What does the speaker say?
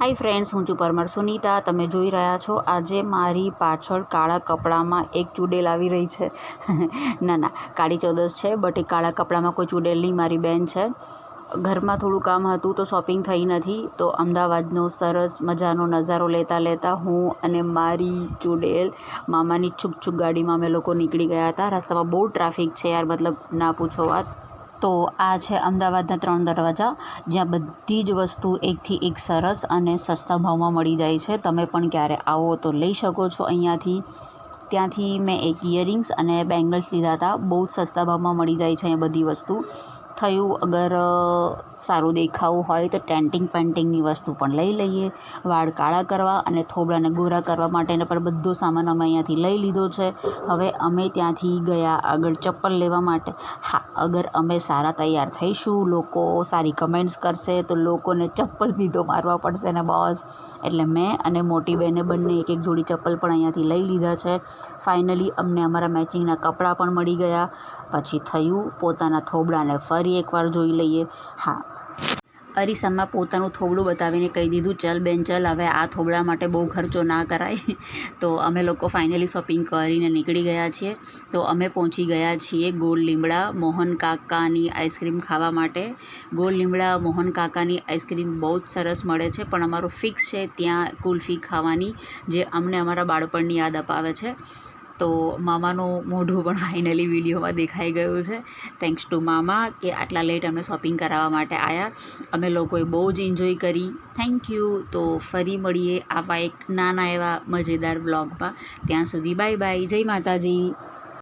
Hi friends, હું છું પરમાર સુનીતા. તમે જોઈ રહ્યા છો, આજે મારી પાછળ કાળા કપડામાં એક ચૂડેલ આવી રહી છે. ના ના, કાળી ચૌદસ છે, બટ એ કાળા કપડામાં કોઈ ચૂડેલ નહીં, મારી બેન છે. ઘરમાં થોડું કામ હતું તો શોપિંગ થઈ નથી, તો અમદાવાદનો સરસ મજાનો નજારો લેતા લેતા હું અને મારી ચૂડેલ મામાની છૂક છૂક ગાડીમાં અમે લોકો નીકળી ગયા હતા. રસ્તામાં બહુ ટ્રાફિક છે યાર, મતલબ ના પૂછો વાત. તો આ છે અમદાવાદના ત્રણ દરવાજા, જ્યાં બધી જ વસ્તુ એકથી એક સરસ અને સસ્તા ભાવમાં મળી જાય છે. તમે પણ ક્યારે આવો તો લઈ શકો છો અહીંયાથી. ત્યાંથી મેં એક ઇયરિંગ્સ અને બેંગલ્સ લીધા હતા. બહુ જ સસ્તા ભાવમાં મળી જાય છે અહીંયા બધી વસ્તુ. થયું. અગર સારું દેખાવું હોય તો ટેન્ટિંગ પેન્ટિંગની વસ્તુ પણ લઈ લઈએ. વાળ કાળા કરવા અને થોબડાને ગોરા કરવા માટેનો પણ બધો સામાન અમે અહીંયાથી લઈ લીધો છે. હવે અમે ત્યાંથી ગયા આગળ ચપ્પલ લેવા માટે. હા, અગર અમે સારા તૈયાર થઈશું, લોકો સારી કમેન્ટ્સ કરશે, તો લોકોને ચપ્પલ બીધો મારવા પડશે ને બોસ. એટલે મેં અને મોટી બહેને બંને એક એક જોડી ચપ્પલ પણ અહીંયાથી લઈ લીધા છે. ફાઇનલી અમને અમારા મેચિંગના કપડાં પણ મળી ગયા. પછી થયું પોતાના થોબડાને ફરી એકવાર જોઈ લઈએ. હા. અરીસામાં પોતાનું થોબડું બતાવીને કહી દીધું, ચલ બેન, ચલ, હવે આ થોબડા માટે બહુ ખર્ચો ના કરાય. તો અમે લોકો ફાઇનલી શોપિંગ કરીને નીકળી ગયા છીએ. તો અમે પહોંચી ગયા છીએ ગોળ લીમડા મોહન કાકાની આઈસ્ક્રીમ ખાવા માટે. ગોળ લીમડા મોહન કાકાની આઈસ્ક્રીમ બહુ જ સરસ મળે છે, પણ અમારું ફિક્સ છે ત્યાં કુલ્ફી ખાવાની, જે અમને અમારા બાળપણની યાદ અપાવે છે. તો મામાનું મોઢું પણ ફાઇનલી વિડીયોમાં દેખાઈ ગયું છે. થેન્ક્સ ટુ મામા કે આટલા લેટ અમે શોપિંગ કરાવવા માટે આવ્યા અમે લોકોએ બહુ જ એન્જોય કરી. થેન્ક યુ તો ફરી મળીએ આવા એક નાના એવા મજેદાર બ્લોગમાં ત્યાં સુધી બાય બાય જય માતાજી.